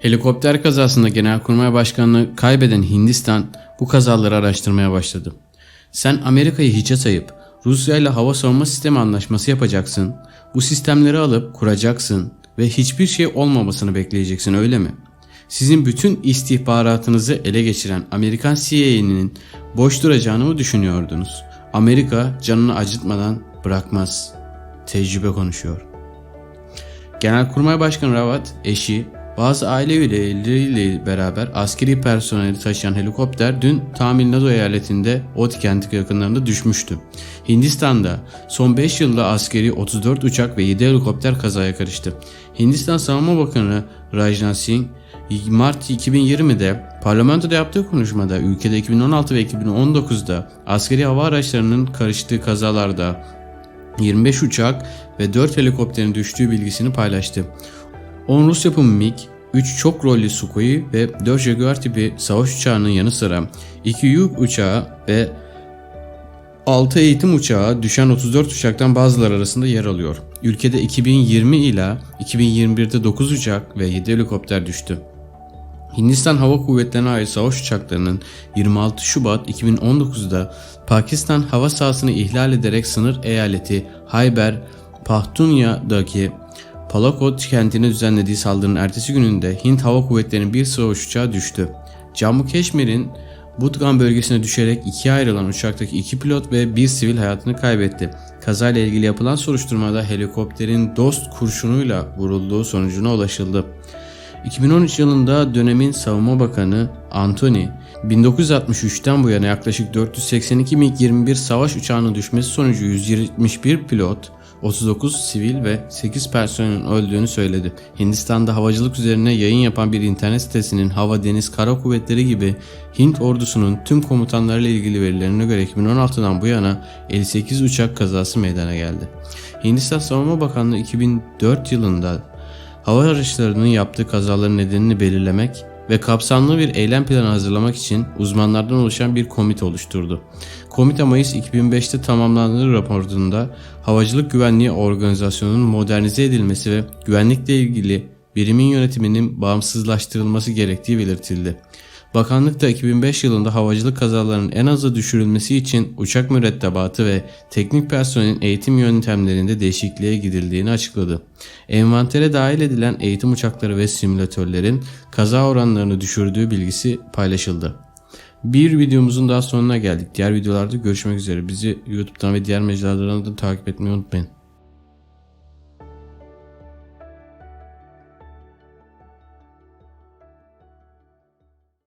Helikopter kazasında Genelkurmay Başkanlığı kaybeden Hindistan bu kazaları araştırmaya başladı. Sen Amerika'yı hiçe sayıp Rusya ile hava savunma sistemi anlaşması yapacaksın. Bu sistemleri alıp kuracaksın ve hiçbir şey olmamasını bekleyeceksin öyle mi? Sizin bütün istihbaratınızı ele geçiren Amerikan CIA'nin boş duracağını mı düşünüyordunuz? Amerika canını acıtmadan bırakmaz. Tecrübe konuşuyor. Genelkurmay Başkanı Ravat, eşi, bazı aile üyeleriyle beraber askeri personeli taşıyan helikopter dün Tamil Nadu eyaletinde Ot kenti yakınlarında düşmüştü. Hindistan'da son 5 yılda askeri 34 uçak ve 7 helikopter kazaya karıştı. Hindistan Savunma Bakanı Rajnath Singh Mart 2020'de parlamentoda yaptığı konuşmada ülkede 2016 ve 2019'da askeri hava araçlarının karıştığı kazalarda 25 uçak ve 4 helikopterin düştüğü bilgisini paylaştı. 10 Rus yapımı MiG, 3 çok rollü Sukhoi ve 4 Jaguar tipi savaş uçağının yanı sıra 2 Yuk uçağı ve 6 eğitim uçağı düşen 34 uçaktan bazıları arasında yer alıyor. Ülkede 2020 ila 2021'de 9 uçak ve 7 helikopter düştü. Hindistan Hava Kuvvetleri'ne ait savaş uçaklarının 26 Şubat 2019'da Pakistan hava sahasını ihlal ederek sınır eyaleti Hayber Pakhtunya'daki Palakot kentine düzenlediği saldırının ertesi gününde Hint Hava Kuvvetleri'nin bir savaş uçağı düştü. Jammu Keşmir'in Budgan bölgesine düşerek ikiye ayrılan uçaktaki iki pilot ve bir sivil hayatını kaybetti. Kazayla ilgili yapılan soruşturmada helikopterin dost kurşunuyla vurulduğu sonucuna ulaşıldı. 2013 yılında dönemin savunma bakanı Anthony, 1963'ten bu yana yaklaşık 482 MiG-21 savaş uçağının düşmesi sonucu 171 pilot, 39 sivil ve 8 personelin öldüğünü söyledi. Hindistan'da havacılık üzerine yayın yapan bir internet sitesinin hava, deniz, kara kuvvetleri gibi Hint ordusunun tüm komutanlarıyla ilgili verilerine göre 2016'dan bu yana 58 uçak kazası meydana geldi. Hindistan Savunma Bakanlığı 2004 yılında hava araçlarının yaptığı kazaların nedenini belirlemek ve kapsamlı bir eylem planı hazırlamak için uzmanlardan oluşan bir komite oluşturdu. Komite Mayıs 2005'te tamamlandığı raporunda Havacılık Güvenliği Organizasyonu'nun modernize edilmesi ve güvenlikle ilgili birimin yönetiminin bağımsızlaştırılması gerektiği belirtildi. Bakanlık da 2005 yılında havacılık kazalarının en aza düşürülmesi için uçak mürettebatı ve teknik personelin eğitim yöntemlerinde değişikliğe gidildiğini açıkladı. Envantere dahil edilen eğitim uçakları ve simülatörlerin kaza oranlarını düşürdüğü bilgisi paylaşıldı. Bir videomuzun daha sonuna geldik. Diğer videolarda görüşmek üzere. Bizi YouTube'dan ve diğer mecralardan da takip etmeyi unutmayın.